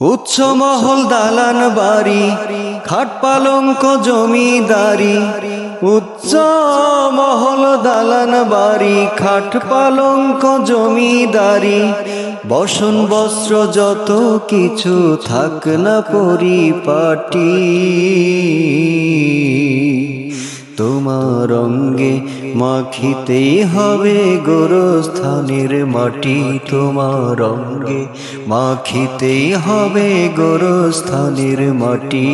উচ্চ মহল দালান বাড়ি, খাট পালঙ্ক জমিদারি, উচ্চ মহল দালান বাড়ি, খাট পালঙ্ক জমিদারি। বসন বস্ত্র যত কিছু থাক না পরিপাটি। তোমার অঙ্গে মাখিতেই হবে গোরস্থানের মাটি। তোমার অঙ্গে মাখিতেই হবে গোরস্থানের মাটি।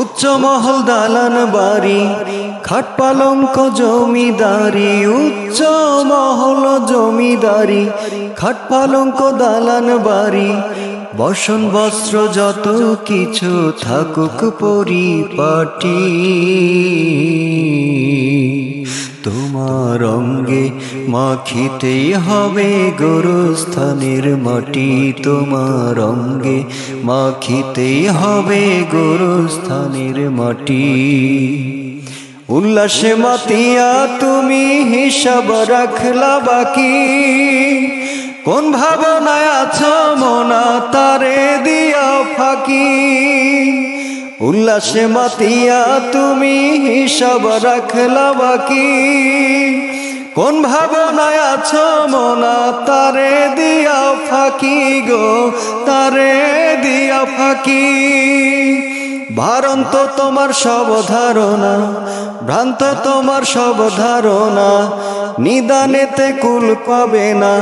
উচ্চ মহল দালান বাড়ি, খাট পালঙ্ক জমিদারি। উচ্চ মহল জমিদারি, খাট পালঙ্ক দালান বাড়ি বসন, বস্ত্র যত কিছু থাকুক পরিপাটি। তোমার অঙ্গে মাখিতেই হবে গোরস্থানের মাটি। তোমার অঙ্গে মাখিতেই হবে গোরস্থানের মাটি। উল্লাসে মাতিয়া তুমি হিসাব রাখলা বাকি। কোন ভাবনায় আছো মনা? তারে দিয়া ফাঁকি। উল্লাসে মাতিয়া তুমি হিসাব রাখলা বাকি। কোন ভাবনায় আছো মনা? তারে দিয়া ফাঁকি গো, তারে দিয়া ফাঁকি। ভারন্ত তোমার সব ধারণা, ভ্রান্ত তোমার সব ধারণা। নিদানেতে কুল পাবে না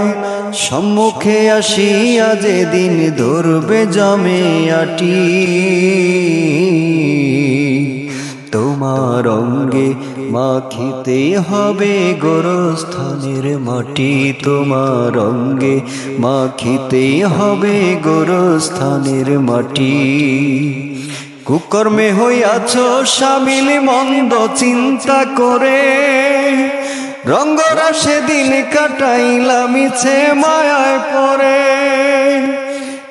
সম্মুখে আসিয়া যেদিন ধরবে জমে আটি। তোমার অঙ্গে মাখিতে হবে গোরস্থানের মাটি। তোমার অঙ্গে মাখিতে হবে গোরস্থানের মাটি। কুকর্মে হইয়াছ সামিল মন্দ চিন্তা করে। রঙ্গরা সেদিন কাটাইলাম মিছে মায়ায় পরে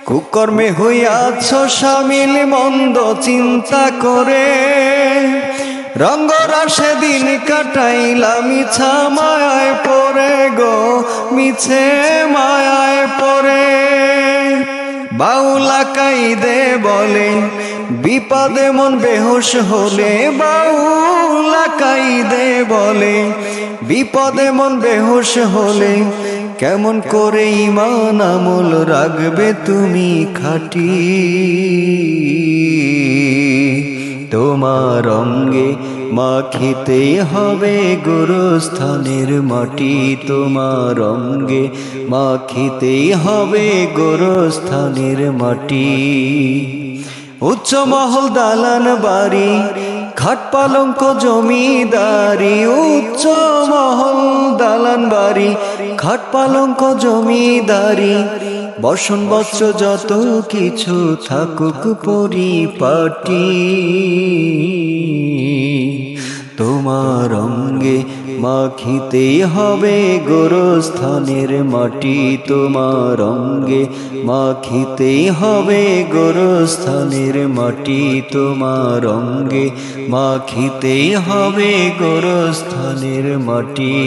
কুকর্মে হইয়াছ সামিল মন্দ চিন্তা করে। রঙ্গরা সেদিন কাটাইলাম মিছা মায়ায় পরে গো, মিছে মায়ায় পরে বাউলা কাইদে বলে, বিপদে মন বেহুশ হলে বাউলা কাইদে বলে, বিপদে মন বেহুশ হলে কেমন করে ইমান আমল রাখবে তুমি খাটি? তোমার অঙ্গে মাখিতে হবে গোরস্থানের মাটি তোমার অঙ্গে মাখিতে হবে গোরস্থানের মাটি। উচ্চ মহল দালান বাড়ি খাট পালঙ্ক জমিদারি, উচ্চ মহল দালান বাড়ি খাট পালঙ্ক জমিদারি, বসন বস্ত্র যত কিছু থাকুক পরিপাটি। তোমার অঙ্গে মাখিতে হবে গোরস্থানের মাটি, তোমার অঙ্গে মাখিতে হবে গোরস্থানের মাটি, তোমার অঙ্গে মাখিতে হবে গোরস্থানের মাটি।